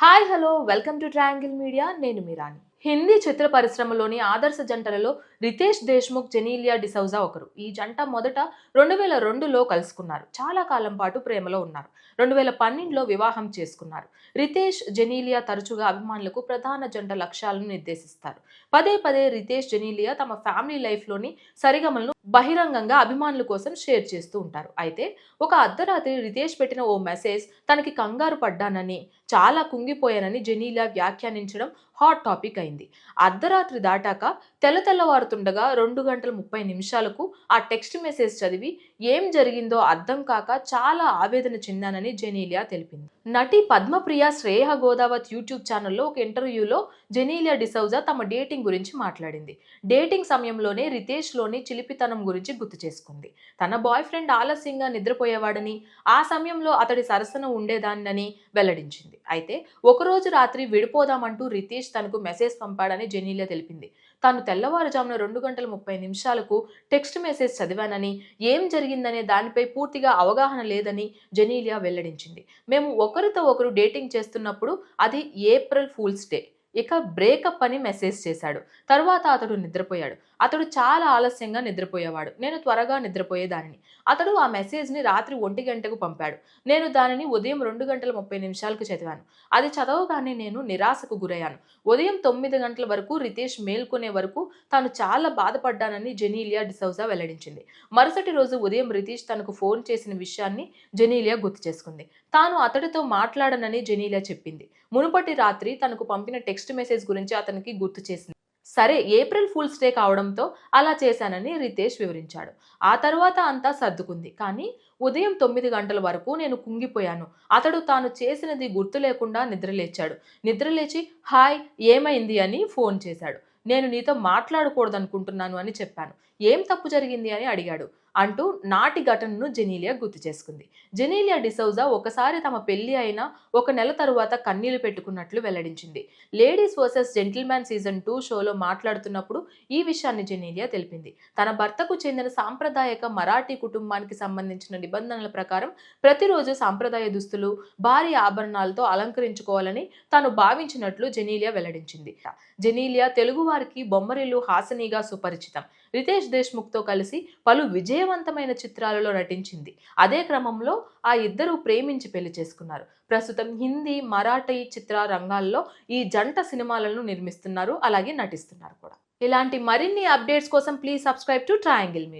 Hi hello welcome to Triangle Media. నేను మీరాని హిందీ చిత్ర పరిశ్రమలోని ఆదర్శ జంటలలో రితేష్ దేశ్ముఖ్ జెనీలియా డిసౌజా ఒకరు. ఈ జంట మొదట రెండు వేల రెండులో కలుసుకున్నారు. చాలా కాలం పాటు ప్రేమలో ఉన్నారు. రెండు వేల పన్నెండులో వివాహం చేసుకున్నారు. రితేష్ జెనీలియా తరచుగా అభిమానులకు ప్రధాన జంట లక్ష్యాలను నిర్దేశిస్తారు. పదే పదే రితేష్ జెనీలియా తమ ఫ్యామిలీ లైఫ్లోని సరిగమలను బహిరంగంగా అభిమానుల కోసం షేర్ చేస్తూ ఉంటారు. అయితే ఒక అర్ధరాత్రి రితేష్ పెట్టిన ఓ మెసేజ్ తనకి కంగారు పడ్డానని చాలా కుంగిపోయానని జెనీలా వ్యాఖ్యానించడం హాట్ టాపిక్ అయింది. అర్ధరాత్రి దాటాక తెల్ల తెల్లవారుతుండగా రెండు గంటల ముప్పై నిమిషాలకు ఆ టెక్స్ట్ మెసేజ్ చదివి ఏం జరిగిందో అర్థం కాక చాలా ఆవేదన చెందానని జెనీలియా తెలిపింది. నటి పద్మప్రియ శ్రేయ గోదావత్ యూట్యూబ్ ఛానల్లో ఒక ఇంటర్వ్యూలో జెనీలియా డిసౌజా తమ డేటింగ్ గురించి మాట్లాడింది. డేటింగ్ సమయంలోనే రితేష్లోని చిలిపితనం గురించి గుర్తు చేసుకుంది. తన బాయ్ ఫ్రెండ్ ఆలస్యంగా నిద్రపోయేవాడని ఆ సమయంలో అతడి సరసన ఉండేదాన్నని వెల్లడించింది. అయితే ఒకరోజు రాత్రి విడిపోదామంటూ రితేష్ తనకు మెసేజ్ పంపాడని జెనీలియా తెలిపింది. తాను తెల్లవారుజామున రెండు గంటల ముప్పై నిమిషాలకు టెక్స్ట్ మెసేజ్ చదివానని ఏం జరిగిందనే దానిపై పూర్తిగా అవగాహన లేదని జెనీలియా వెల్లడించింది. మేము ఒకరితో ఒకరు డేటింగ్ చేస్తున్నప్పుడు అది ఏప్రిల్ ఫూల్స్ డే. ఇక బ్రేకప్ అని మెసేజ్ చేశాడు. తర్వాత అతడు నిద్రపోయాడు. అతడు చాలా ఆలస్యంగా నిద్రపోయేవాడు. నేను త్వరగా నిద్రపోయేదానిని. అతడు ఆ మెసేజ్ని రాత్రి ఒంటి గంటకు పంపాడు. నేను దానిని ఉదయం రెండు గంటల ముప్పై నిమిషాలకు చదివాను. అది చదవగానే నేను నిరాశకు గురయ్యాను. ఉదయం తొమ్మిది గంటల వరకు రితేష్ మేల్కొనే వరకు తాను చాలా బాధపడ్డానని జెనీలియా డిసౌజా వెల్లడించింది. మరుసటి రోజు ఉదయం రితేష్ తనకు ఫోన్ చేసిన విషయాన్ని జెనీలియా గుర్తు చేసుకుంది. తాను అతడితో మాట్లాడనని జెనీలియా చెప్పింది. మునుపటి రాత్రి తనకు పంపిన టెక్స్ట్ మెసేజ్ గురించి అతనికి గుర్తు చేసింది. సరే ఏప్రిల్ ఫుల్స్ డే కావడంతో అలా చేశానని రితేష్ వివరించాడు. ఆ తర్వాత అంతా సర్దుకుంది. కానీ ఉదయం తొమ్మిది గంటల వరకు నేను కుంగిపోయాను. అతడు తాను చేసినది గుర్తు లేకుండా నిద్రలేచాడు. నిద్రలేచి హాయ్ ఏమైంది? అని ఫోన్ చేశాడు. నేను నీతో మాట్లాడకూడదనుకుంటున్నాను అని చెప్పాను. ఏం తప్పు జరిగింది అని అడిగాడు. అంటూ నాటి ఘటనను జెనీలియా గుర్తు చేసుకుంది. జెనీలియా డిసౌజా ఒకసారి తమ పెళ్ళి అయిన ఒక నెల తరువాత కన్నీళ్ళు పెట్టుకున్నట్లు వెల్లడించింది. Ladies versus gentleman season two షోలో మాట్లాడుతున్నప్పుడు ఈ విషయాన్ని జెనీలియా తెలిపింది. తన భర్తకు చెందిన సాంప్రదాయక మరాఠీ కుటుంబానికి సంబంధించిన నిబంధనల ప్రకారం ప్రతిరోజు సాంప్రదాయ దుస్తులు భారీ ఆభరణాలతో అలంకరించుకోవాలని తాను భావించినట్లు జెనీలియా వెల్లడించింది. జెనీలియా తెలుగు తెలుగువారికి బొమ్మరిల్లు హాసనీగా సుపరిచితం. రితేష్ దేశ్ముఖ్తో కలిసి పలు విజయవంతమైన చిత్రాలలో నటించింది. అదే క్రమంలో ఆ ఇద్దరు ప్రేమించి పెళ్ళి చేసుకున్నారు. ప్రస్తుతం హిందీ మరాఠీ చిత్ర రంగాల్లో ఈ జంట సినిమాలను నిర్మిస్తున్నారు అలాగే నటిస్తున్నారు కూడా. ఇలాంటి మరిన్ని అప్డేట్స్ కోసం please subscribe to Triangle Media.